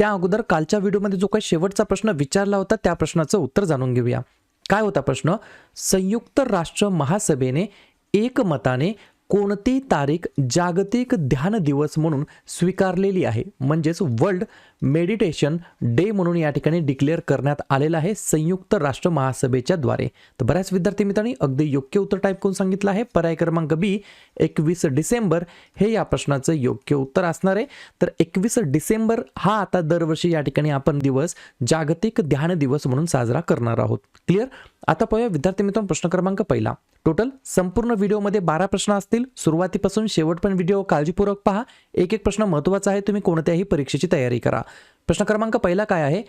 त्या अगोदर कालच्या व्हिडिओमध्ये जो काही शेवटचा प्रश्न विचारला होता त्या प्रश्नाचं उत्तर जाणून घेऊया. काय होता प्रश्न? संयुक्त राष्ट्र महासभेने एकमताने कोणती तारीख जागतिक ध्यान दिवस म्हणून स्वीकारलेली आहे? म्हणजेच वर्ल्ड मेडिटेशन डे म्हणून या ठिकाणी डिक्लेअर करण्यात आलेलं आहे संयुक्त राष्ट्र महासभेच्या द्वारे. तर बऱ्याच विद्यार्थी मित्रांनी अगदी योग्य उत्तर टाईप करून सांगितलं आहे. पर्याय क्रमांक बी एकवीस डिसेंबर हे या प्रश्नाचं योग्य उत्तर असणार आहे. तर एकवीस डिसेंबर हा आता दरवर्षी या ठिकाणी आपण दिवस जागतिक ध्यान दिवस म्हणून साजरा करणार आहोत. क्लिअर आता पाहूया विद्यार्थी मित्रांनो प्रश्न क्रमांक पहिला. टोटल संपूर्ण व्हिडिओमध्ये बारा प्रश्न असतील. सुरुवातीपासून शेवटपर्यंत व्हिडिओ काळजीपूर्वक पहा. एक एक प्रश्न महत्त्वाचा आहे तुम्ही कोणत्याही परीक्षेची तयारी करा. प्रश्न क्रमांक पहिला काय आहे?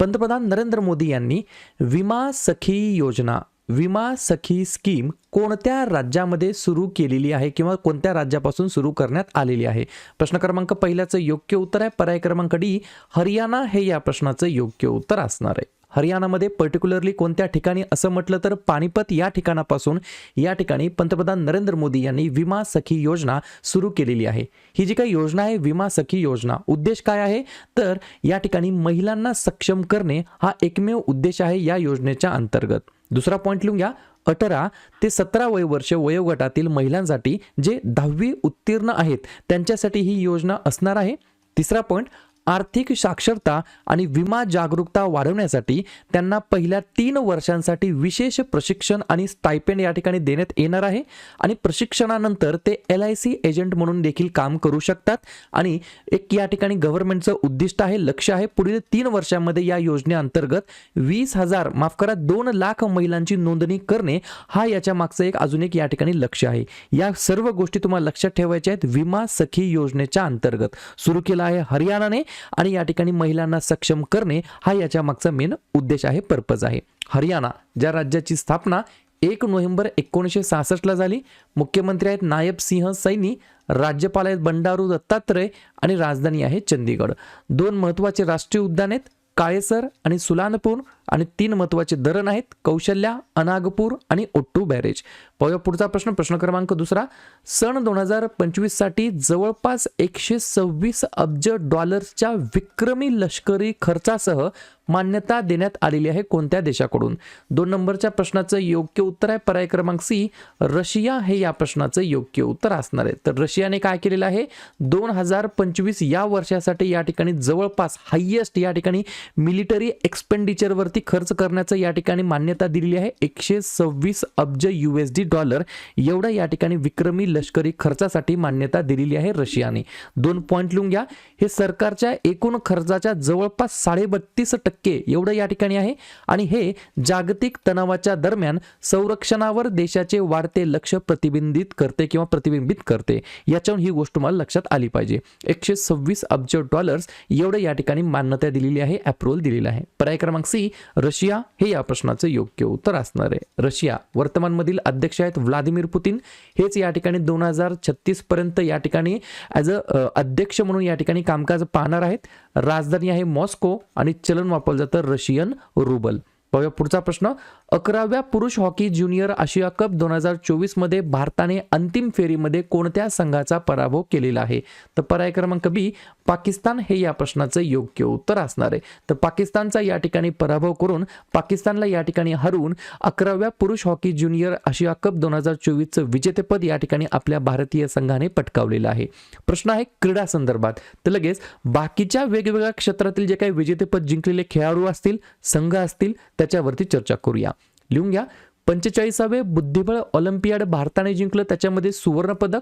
पंतप्रधान नरेंद्र मोदी यांनी विमा सखी योजना विमा सखी स्कीम कोणत्या राज्यामध्ये सुरू केलेली आहे किंवा कोणत्या राज्यापासून सुरू करण्यात आलेली आहे? प्रश्न क्रमांक पहिल्याचं योग्य उत्तर आहे. पर्याय क्रमांक डी हरियाणा हे या प्रश्नाचं योग्य उत्तर असणार आहे. हरियाणामध्ये पर्टिक्युलरली कोणत्या ठिकाणी? असं म्हटलं तर पानिपत या ठिकाणापासून या ठिकाणी पंतप्रधान नरेंद्र मोदी यांनी विमा सखी योजना सुरू केलेली आहे. ही जी काही योजना आहे विमा सखी योजना उद्देश काय आहे? तर या ठिकाणी महिलांना सक्षम करणे हा एकमेव उद्देश आहे या योजनेच्या अंतर्गत. दुसरा पॉईंट लिहून घ्या. अठरा ते सतरा वय वर्ष वयोगटातील महिलांसाठी जे दहावी उत्तीर्ण आहेत त्यांच्यासाठी ही योजना असणार आहे. तिसरा पॉईंट आर्थिक साक्षरता आणि विमा जागरूकता वाढवण्यासाठी त्यांना पहिल्या तीन वर्षांसाठी विशेष प्रशिक्षण आणि स्टायपेंड या ठिकाणी देण्यात येणार आहे. आणि प्रशिक्षणानंतर ते एल आय सी एजंट म्हणून देखील काम करू शकतात. आणि एक या ठिकाणी गव्हर्नमेंटचं उद्दिष्ट आहे लक्ष आहे. पुढील तीन वर्षांमध्ये या योजनेअंतर्गत वीस हजार माफ करा दोन लाख महिलांची नोंदणी करणे हा याच्या मागचं एक अजून एक या ठिकाणी लक्ष आहे. या सर्व गोष्टी तुम्हाला लक्षात ठेवायच्या आहेत. विमा सखी योजनेच्या अंतर्गत सुरू केला आहे हरियाणाने. आणि या ठिकाणी महिलांना सक्षम करणे हा याच्या मागचा मेन उद्देश आहे पर्पज आहे. हरियाणा ज्या राज्याची स्थापना एक नोव्हेंबर एकोणीसशे सहासष्टला झाली मुख्यमंत्री आहेत नायब सिंह सैनी राज्यपाल आहेत बंडारू दत्तात्रय आणि राजधानी आहे चंदीगड दोन महत्त्वाचे राष्ट्रीय उद्यान आहेत काळेसर आणि सुलानपूर आणि तीन महत्त्वाचे धरण आहेत कौशल्या अनागपूर आणि ओट्टू बॅरेज. पाहूया पुढचा प्रश्न प्रश्न क्रमांक दुसरा. सन दोन हजार पंचवीससाठी जवळपास एकशे सव्वीस अब्ज डॉलर्सच्या विक्रमी लष्करी खर्चासह मान्यता देण्यात आलेली आहे कोणत्या देशाकडून? दोन नंबरच्या प्रश्नाचं योग्य उत्तर आहे पर्याय क्रमांक सी. रशिया हे या प्रश्नाचं योग्य उत्तर असणार आहे. तर रशियाने काय केलेलं आहे? दोन हजार पंचवीस या वर्षासाठी या ठिकाणी जवळपास हायेस्ट या ठिकाणी मिलिटरी एक्सपेंडिचरवरती खर्च करण्याचं या ठिकाणी मान्यता दिलेली आहे? एकशे सव्वीस अब्ज यू एस डी डॉलर. एवढा या ठिकाणी विक्रमी लष्करी खर्चासाठी मान्यता दिलेली आहे रशियाने. दोन पॉईंट लिहून घ्या. हे सरकारच्या एकूण खर्चाच्या जवळपास साडेबत्तीस टक्के एवढं या ठिकाणी आहे. आणि हे जागतिक तणावाच्या दरम्यान संरक्षणावर देशाचे वाढते लक्ष प्रतिबिंबित करते किंवा प्रतिबिंबित करते. याच्यावर ही गोष्ट तुम्हाला लक्षात आली पाहिजे. एकशे सव्वीस अब्ज डॉलर्स एवढं या ठिकाणी मान्यता दिलेली आहे अप्रुव्हल दिलेलं आहे. पर्याय क्रमांक सी रशिया हे या प्रश्नाचं योग्य उत्तर असणार आहे. रशिया वर्तमानमधील अध्यक्ष आहेत व्लादिमीर पुतीन. हेच या ठिकाणी दोन हजार छत्तीस पर्यंत या ठिकाणी ॲज अ अध्यक्ष म्हणून या ठिकाणी कामकाज पाहणार आहेत. राजधानी आहे मॉस्को आणि चलन वापरलं जातं रशियन रुबल. पाहूया पुढचा प्रश्न. अकराव्या पुरुष हॉकी ज्युनियर आशिया कप दोन हजार चोवीसमध्ये भारताने अंतिम फेरीमध्ये कोणत्या संघाचा पराभव केलेला आहे? तर पर्याय क्रमांक बी पाकिस्तान हे या प्रश्नाचं योग्य उत्तर असणार आहे. तर पाकिस्तानचा या ठिकाणी पराभव करून पाकिस्तानला या ठिकाणी हरवून अकराव्या पुरुष हॉकी ज्युनियर आशिया कप दोन हजार चोवीसचं विजेतेपद या ठिकाणी आपल्या भारतीय संघाने पटकावलेलं आहे. प्रश्न आहे क्रीडा संदर्भात. तर लगेच बाकीच्या वेगवेगळ्या क्षेत्रातील जे काही विजेतेपद जिंकलेले खेळाडू असतील संघ असतील त्याच्यावरती चर्चा करूया. लिहून घ्या. पंचेचाळीसावे बुद्धिबळ ऑलिम्पियाड भारताने जिंकलं त्याच्यामध्ये सुवर्णपदक.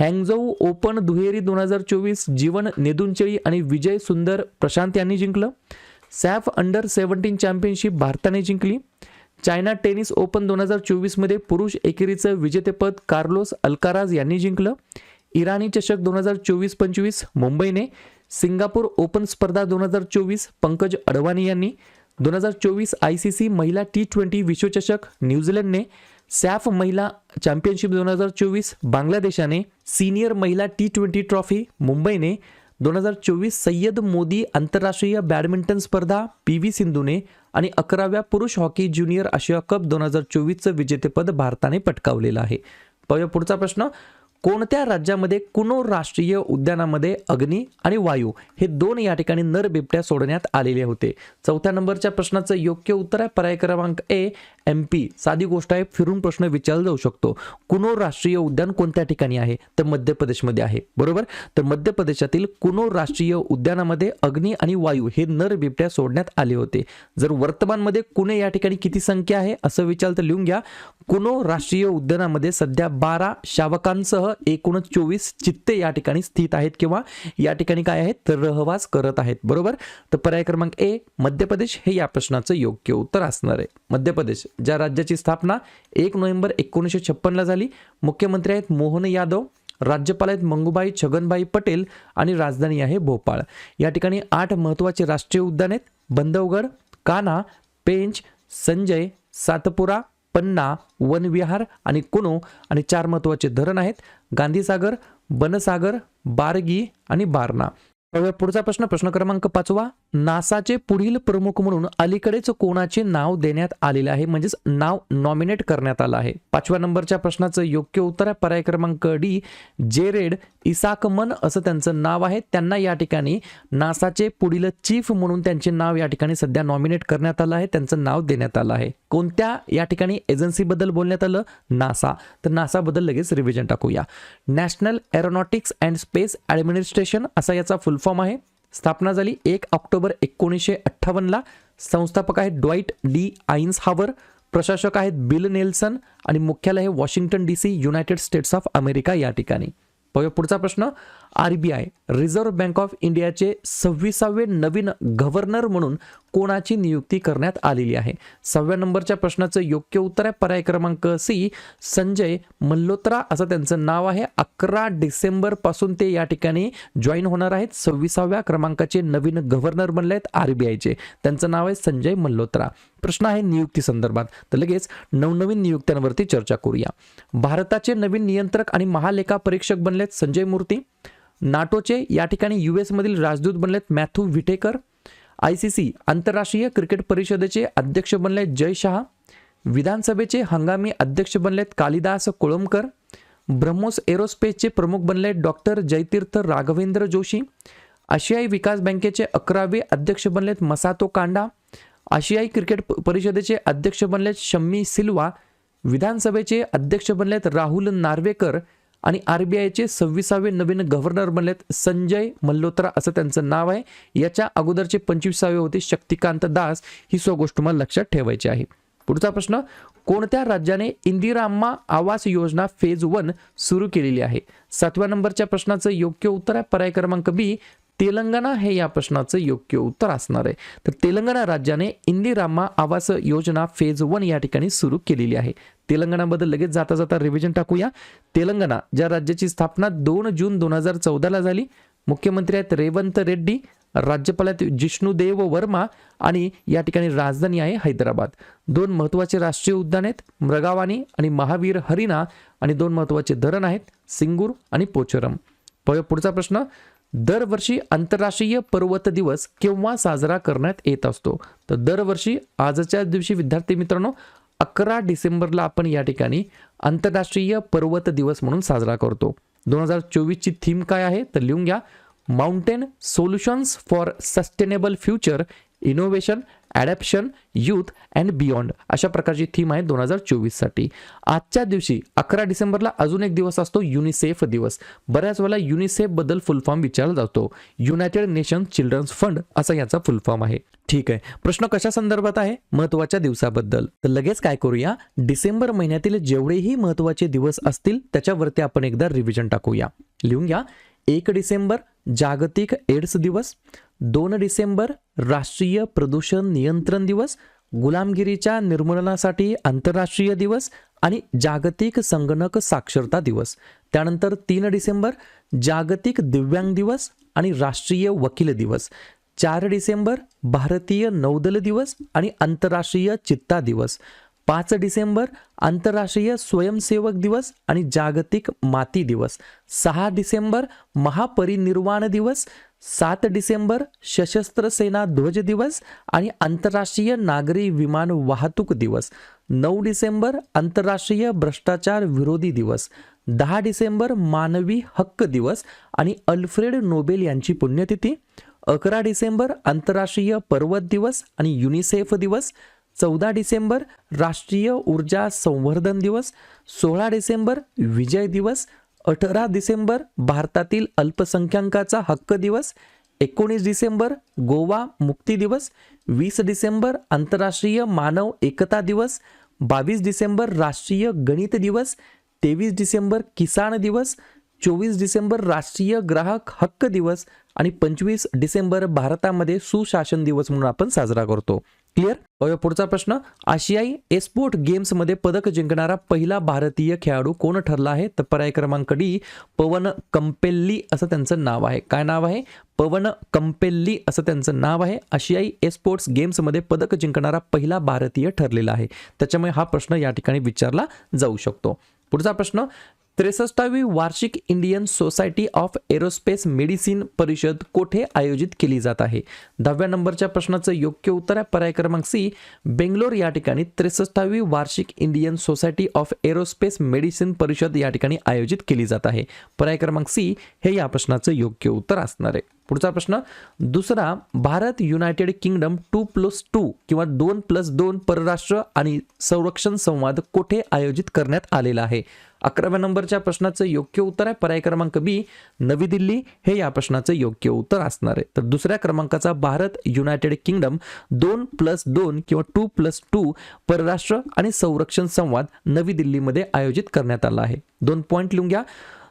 हँगझोऊ ओपन दुहेरी दोन हजार चोवीस जीवन नेदुंचेळी आणि विजय सुंदर प्रशांत यांनी जिंकलं. सॅफ अंडर सेव्हन्टीन चॅम्पियनशिप भारताने जिंकली. चायना टेनिस ओपन दोन हजार चोवीसमध्ये पुरुष एकेरीचं विजेतेपद कार्लोस अल्काराज यांनी जिंकलं. इराणी चषक दोन हजार चोवीस पंचवीस मुंबईने. सिंगापूर ओपन स्पर्धा दोन हजार चोवीस पंकज अडवाणी यांनी. दोन हजार चोवीस आय सी सी महिला टी ट्वेंटी विश्वचषक न्यूझीलंडने सॅफ महिला चॅम्पियनशिप दोन हजार चोवीस बांगलादेशाने सिनियर महिला टी ट्वेंटी ट्रॉफी मुंबईने दोन हजार चोवीस सय्यद मोदी आंतरराष्ट्रीय बॅडमिंटन स्पर्धा पी व्ही सिंधूने आणि अकराव्या पुरुष हॉकी ज्युनियर आशिया कप दोन हजार चोवीसचं विजेतेपद भारताने पटकावलेलं आहे. पाहूया पुढचा प्रश्न. कोणत्या राज्यामध्ये कुनो राष्ट्रीय उद्यानामध्ये अग्नी आणि वायू हे दोन या ठिकाणी नर बिबट्या सोडण्यात आलेले होते? चौथ्या नंबरच्या प्रश्नाचं योग्य उत्तर आहे. पर्याय क्रमांक ए एम पी साधी गोष्ट आहे फिरून प्रश्न विचारला जाऊ शकतो. कुनो राष्ट्रीय उद्यान कोणत्या ठिकाणी आहे? तर मध्य प्रदेशमध्ये आहे. बरोबर? तर मध्य प्रदेशातील कुनो राष्ट्रीय उद्यानामध्ये अग्नी आणि वायू हे नर बिबट्या सोडण्यात आले होते. जर वर्तमानमध्ये कुणे या ठिकाणी किती संख्या आहे असं विचार तर लिहून घ्या. कुनो राष्ट्रीय उद्यानामध्ये सध्या बारा शावकांसह एकूण चोवीस चित्ते या ठिकाणी स्थित आहेत किंवा या ठिकाणी काय आहेत? तर रहवास करत आहेत. बरोबर? तर पर्याय क्रमांक ए मध्य प्रदेश हे या प्रश्नाचं योग्य उत्तर असणार आहे. मध्य प्रदेश ज्या राज्याची स्थापना एक नोव्हेंबर एकोणीसशे छप्पनला झाली. मुख्यमंत्री आहेत मोहन यादव राज्यपाल आहेत मंगूबाई छगनभाई पटेल आणि राजधानी आहे भोपाळ. या ठिकाणी आठ महत्त्वाचे राष्ट्रीय उद्यान आहेत. बंधवगड कान्हा पेंच संजय सातपुरा पन्ना वनविहार आणि कुनो आणि चार महत्त्वाचे धरण आहेत. गांधीसागर बनसागर बारगी आणि बारणा. पुढचा प्रश्न प्रश्न क्रमांक पाचवा. नासाचे पुढील प्रमुख म्हणून अलीकडेच कोणाचे नाव देण्यात आलेले आहे? म्हणजेच नाव नॉमिनेट करण्यात आलं आहे. पाचव्या नंबरच्या प्रश्नाचं योग्य उत्तर आहे. पर्याय क्रमांक डी जेरेड इसाकमन असं त्यांचं नाव आहे. त्यांना या ठिकाणी नासाचे पुढील चीफ म्हणून त्यांचे नाव या ठिकाणी सध्या नॉमिनेट करण्यात आलं आहे. त्यांचं नाव देण्यात आलं आहे. कोणत्या या ठिकाणी एजन्सीबद्दल बोलण्यात आलं? नासा. तर नासाबद्दल लगेच रिव्हिजन टाकूया. National aeronautics and space administration असा याचा फुल फॉर्म आहे. स्थापना झाली एक ऑक्टोबर एकोणीसशे अठ्ठावन्नला संस्थापक आहेत ड्वाईट डी आईन्स हावर प्रशासक आहेत बिल नेल्सन आणि मुख्यालय हे Washington D C United States of America या ठिकाणी. पुढचा प्रश्न. R B I reserve bank of इंडियाचे सव्वीसावे नवीन गव्हर्नर म्हणून कोणाची नियुक्ती करण्यात आलेली आहे? सहाव्या नंबरच्या प्रश्नाचं योग्य उत्तर आहे पर्याय क्रमांक सी संजय मल्होत्रा असं त्यांचं नाव आहे. अकरा डिसेंबरपासून ते या ठिकाणी जॉईन होणार आहेत. सव्वीसाव्या क्रमांकाचे नवीन गव्हर्नर बनले आहेत आर बी आयचे. त्यांचं नाव आहे संजय मल्होत्रा. प्रश्न आहे नियुक्ती संदर्भात. तर लगेच नवनवीन नियुक्त्यांवरती चर्चा करूया. भारताचे नवीन नियंत्रक आणि महालेखा परीक्षक बनलेत संजय मूर्ती. नाटोचे या ठिकाणी यू एसमधील राजदूत बनलेत Matthew Whitaker. I C C आंतरराष्ट्रीय क्रिकेट परिषदेचे अध्यक्ष बनले जय शहा. विधानसभेचे हंगामी अध्यक्ष बनलेत कालिदास कोळंबकर. ब्रह्मोस एरोस्पेसचे प्रमुख बनलेत डॉक्टर जयतीर्थ राघवेंद्र जोशी. आशियाई विकास बँकेचे अकरावे अध्यक्ष बनलेत मसातो कांडा. आशियाई क्रिकेट प- परिषदेचे अध्यक्ष बनलेत शम्मी सिल्वा. विधानसभेचे अध्यक्ष बनलेत राहुल नार्वेकर. आणि आर बी आयचे सव्वीसावे नवीन गव्हर्नर बनलेत संजय मल्होत्रा असं त्यांचं नाव आहे. याच्या अगोदरचे पंचवीसावे होते शक्तिकांत दास. ही सो गोष्ट मला लक्षात ठेवायची आहे. पुढचा प्रश्न कोणत्या राज्याने इंदिरा अम्मा आवास योजना फेज वन सुरू केलेली आहे? सातव्या नंबरच्या प्रश्नाचं योग्य उत्तर आहे. पर्याय क्रमांक बी तेलंगणा हे या प्रश्नाचं योग्य उत्तर असणार आहे. तर तेलंगणा राज्याने इंदिरामा आवास योजना फेज वन या ठिकाणी सुरू केलेली आहे. तेलंगणाबद्दल लगेच जाता जाता रिव्हिजन टाकूया. तेलंगणा ज्या राज्याची स्थापना दोन जून दोन हजार चौदाला झाली मुख्यमंत्री आहेत रेवंत रेड्डी राज्यपाल आहेत जिष्णुदेव वर्मा आणि या ठिकाणी राजधानी आहे हैदराबाद. दोन महत्त्वाचे राष्ट्रीय उद्यान आहेत मृगावानी आणि महावीर हरिणा आणि दोन महत्त्वाचे धरण आहेत सिंगूर आणि पोचरम. पुढचा प्रश्न दरवर्षी आंतरराष्ट्रीय पर्वत दिवस केव्हा साजरा करण्यात येत असतो? तर दरवर्षी आजच्या दिवशी विद्यार्थी मित्रांनो अकरा डिसेंबरला आपण या ठिकाणी आंतरराष्ट्रीय पर्वत दिवस म्हणून साजरा करतो. दोन हजार चोवीसची थीम काय आहे? तर लिहून घ्या. Mountain solutions for sustainable future innovation adaptation youth and beyond अशा प्रकारची थीम आहे दोन हजार चोवीससाठी. आजच्या दिवशी अकरा डिसेंबरला अजून एक दिवस असतो युनिसेफ दिवस. बऱ्याच वेळेला युनिसेफबद्दल फुल फॉर्म विचारला जातो. युनायटेड नेशन्स चिल्ड्रन्स फंड असा याचा फुल फॉर्म आहे. ठीक आहे. प्रश्न कशा संदर्भात आहे? महत्त्वाच्या दिवसाबद्दल. तर लगेच काय करूया? डिसेंबर महिन्यातील जेवढेही महत्त्वाचे दिवस असतील त्याच्यावरती आपण एकदा रिव्हिजन टाकूया. लिहून घ्या. एक डिसेंबर जागतिक एड्स दिवस दोन डिसेंबर राष्ट्रीय प्रदूषण नियंत्रण दिवस गुलामगिरीच्या निर्मूलनासाठी आंतरराष्ट्रीय दिवस आणि जागतिक संगणक साक्षरता दिवस. त्यानंतर तीन डिसेंबर जागतिक दिव्यांग दिवस आणि राष्ट्रीय वकील दिवस. चार डिसेंबर भारतीय नौदल दिवस आणि आंतरराष्ट्रीय चित्ता दिवस. पाच डिसेंबर आंतरराष्ट्रीय स्वयंसेवक दिवस आणि जागतिक माती दिवस. सहा डिसेंबर महापरिनिर्वाण दिवस. सात डिसेंबर सशस्त्र सेना ध्वज दिवस आणि आंतरराष्ट्रीय नागरी विमान वाहतूक दिवस. नऊ डिसेंबर आंतरराष्ट्रीय भ्रष्टाचार विरोधी दिवस. दहा डिसेंबर मानवी हक्क दिवस आणि अल्फ्रेड नोबेल यांची पुण्यतिथी. अकरा डिसेंबर आंतरराष्ट्रीय पर्वत दिवस आणि युनिसेफ दिवस. चौदा डिसेंबर राष्ट्रीय ऊर्जा संवर्धन दिवस सोळा डिसेंबर विजय दिवस अठरा डिसेंबर भारतातील अल्पसंख्याकाचा हक्क दिवस एकोणीस डिसेंबर गोवा मुक्ती दिवस वीस डिसेंबर आंतरराष्ट्रीय मानव एकता दिवस बावीस डिसेंबर राष्ट्रीय गणित दिवस तेवीस डिसेंबर किसान दिवस चोवीस डिसेंबर राष्ट्रीय ग्राहक हक्क दिवस आणि पंचवीस डिसेंबर भारतामध्ये सुशासन दिवस म्हणून आपण साजरा करतो. क्लिअर? पुढचा प्रश्न. आशियाई एस्पोर्ट गेम्समध्ये पदक जिंकणारा पहिला भारतीय खेळाडू कोण ठरला आहे? तर पर्याय क्रमांक डी पवन कंपेल्ली असं त्यांचं नाव आहे. काय नाव आहे? पवन कंपेल्ली असं त्यांचं नाव आहे. आशियाई एस्पोर्ट्स गेम्समध्ये पदक जिंकणारा पहिला भारतीय ठरलेला आहे. त्याच्यामुळे हा प्रश्न या ठिकाणी विचारला जाऊ शकतो. पुढचा प्रश्न. त्रेसष्टावी वार्षिक Indian society of aerospace medicine परिषद कोठे आयोजित केली जात आहे? दहाव्या नंबरच्या प्रश्नाचं योग्य उत्तर आहे पर्याय क्रमांक सी बेंगलोर. या ठिकाणी त्रेसष्टावी वार्षिक Indian society of aerospace medicine परिषद या ठिकाणी आयोजित केली जात आहे. पर्याय क्रमांक सी हे या प्रश्नाचं योग्य उत्तर असणार आहे. पुढचा प्रश्न दुसरा Bharat United Kingdom two plus two किंवा दोन प्लस दोन परराष्ट्र आणि संरक्षण संवाद कोठे आयोजित करण्यात आलेला आहे? अकराव्या नंबरच्या प्रश्नाचं योग्य उत्तर आहे. पर्याय क्रमांक बी नवी दिल्ली. हे या प्रश्नाचं योग्य उत्तर असणार आहे. तर दुसऱ्या क्रमांकाचा भारत युनायटेड किंगडम दोन प्लस दोन किंवा टू प्लस टू परराष्ट्र आणि संरक्षण संवाद नवी दिल्लीमध्ये आयोजित करण्यात आला आहे. दोन पॉईंट लिहून घ्या.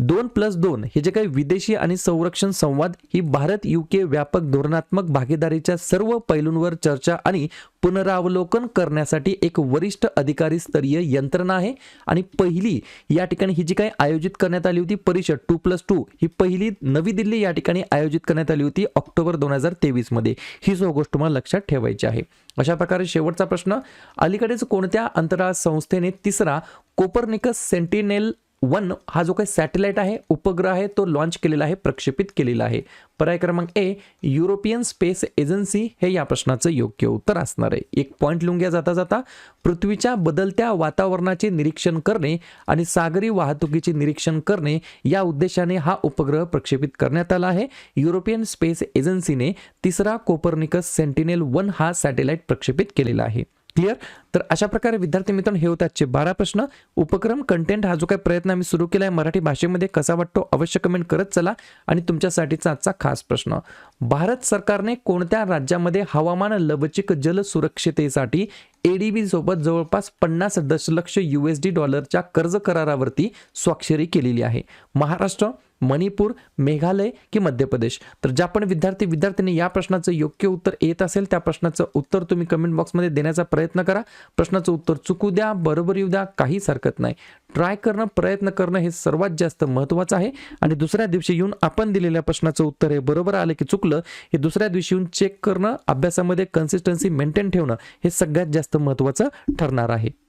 दोन प्लस दोन हे जे काही विदेशी आणि संरक्षण संवाद ही भारत युके व्यापक धोरणात्मक भागीदारीच्या सर्व पैलूंवर चर्चा आणि पुनरावलोकन करण्यासाठी एक वरिष्ठ अधिकारी स्तरीय यंत्रणा आहे. आणि पहिली या ठिकाणी ही जी काही आयोजित करण्यात आली होती परिषद टू प्लस टू ही पहिली नवी दिल्ली या ठिकाणी आयोजित करण्यात आली होती ऑक्टोबर दोन हजार तेवीसमध्ये ही सो गोष्ट तुम्हाला लक्षात ठेवायची आहे. अशा प्रकारे शेवटचा प्रश्न अलीकडेच कोणत्या अंतराळ संस्थेने तिसरा कोपरनिकस सेंटिनेल वन हा जो काही सॅटेलाइट आहे उपग्रह आहे तो लॉन्च केलेला आहे प्रक्षेपित केलेला आहे. पर्याय क्रमांक ए युरोपियन स्पेस एजन्सी हे या प्रश्नाचं योग्य उत्तर असणार आहे. एक पॉईंट लिहून घ्या जाता जाता पृथ्वीच्या बदलत्या वातावरणाचे निरीक्षण करणे आणि सागरी वाहतुकीचे निरीक्षण करणे या उद्देशाने हा उपग्रह प्रक्षेपित करण्यात आला आहे. युरोपियन स्पेस एजन्सीने तिसरा कोपरनिकस सेंटिनेल वन हा सॅटेलाइट प्रक्षेपित केलेला आहे. क्लिअर? तर अशा प्रकारे विद्यार्थी मित्रांनो हे होते आजचे बारा प्रश्न. उपक्रम कंटेंट हा जो काही प्रयत्न आम्ही सुरू केला आहे मराठी भाषेमध्ये कसा वाटतो अवश्य कमेंट करत चला. आणि तुमच्यासाठीचा आजचा खास प्रश्न. भारत सरकारने कोणत्या राज्यामध्ये हवामान लवचिक जल सुरक्षितेसाठी एडीबी सोबत जवळपास पन्नास दशलक्ष डी डॉलरच्या कर्ज करारावरती स्वाक्षरी केलेली आहे. महाराष्ट्र मणिपूर मेघालय की मध्य प्रदेश? तर ज्या पण विद्यार्थी विद्यार्थ्यांनी या प्रश्नाचं योग्य उत्तर येत असेल त्या प्रश्नाचं उत्तर तुम्ही कमेंट बॉक्समध्ये देण्याचा प्रयत्न करा. प्रश्नाचं उत्तर चुकू द्या बरोबर येऊ द्या काहीच हरकत नाही. ट्राय करणं प्रयत्न करणं हे सर्वात जास्त महत्त्वाचं आहे. आणि दुसऱ्या दिवशी येऊन आपण दिलेल्या प्रश्नाचं उत्तर हे बरोबर आलं की चुकलं हे दुसऱ्या दिवशी येऊन चेक करणं अभ्यासामध्ये कन्सिस्टन्सी मेंटेन ठेवणं हे सगळ्यात जास्त जास्त महत्त्वाचं ठरणार आहे.